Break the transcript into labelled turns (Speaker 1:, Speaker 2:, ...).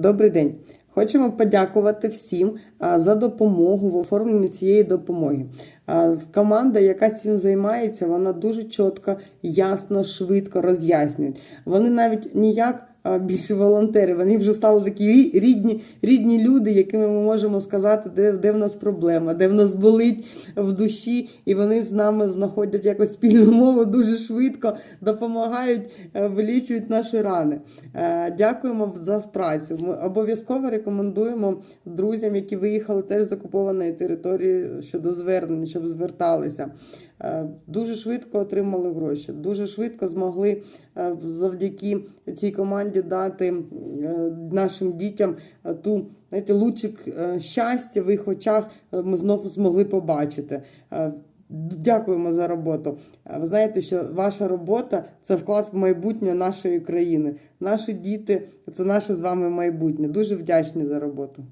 Speaker 1: Добрий день. Хочемо подякувати всім за допомогу в оформленні цієї допомоги. Команда, яка цим займається, вона дуже чітко, ясно, швидко роз'яснює. Вони навіть ніяк більше волонтери, вони вже стали такі рідні, рідні люди, якими ми можемо сказати, де, де в нас проблема, де в нас болить в душі, і вони з нами знаходять якось спільну мову дуже швидко, допомагають, е, вилічують наші рани. Е, Дякуємо за працю. Ми обов'язково рекомендуємо друзям, які виїхали теж з окупованої території щодо звернень, щоб зверталися. Е, Дуже швидко отримали гроші, дуже швидко змогли е, завдяки цій команді дати е, нашим дітям ту знаєте, лучик щастя в їх очах. Ми знову змогли побачити. Дякуємо за роботу. Ви знаєте, що ваша робота це вклад в майбутнє нашої країни. Наші діти це наше з вами майбутнє. Дуже вдячні за роботу.